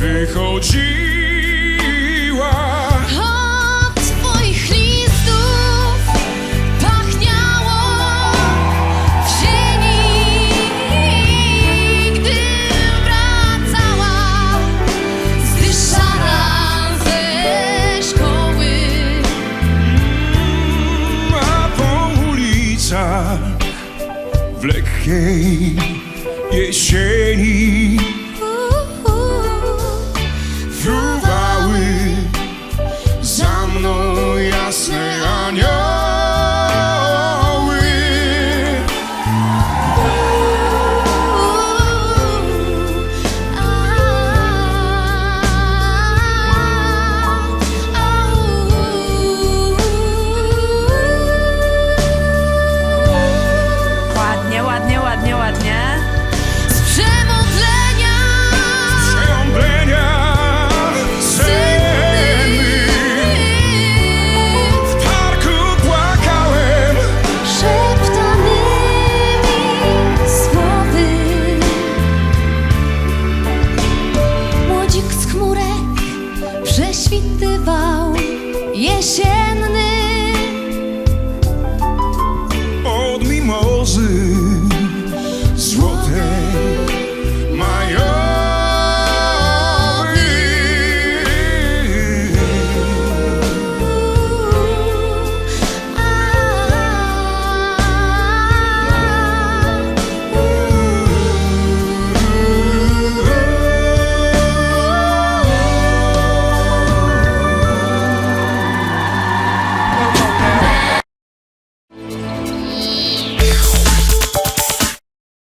wychodziła Od twoich listów pachniało w sieni, gdy wracała zdyszana ze szkoły. A po ulicach w lekkiej jesieni świtywał. Jesienny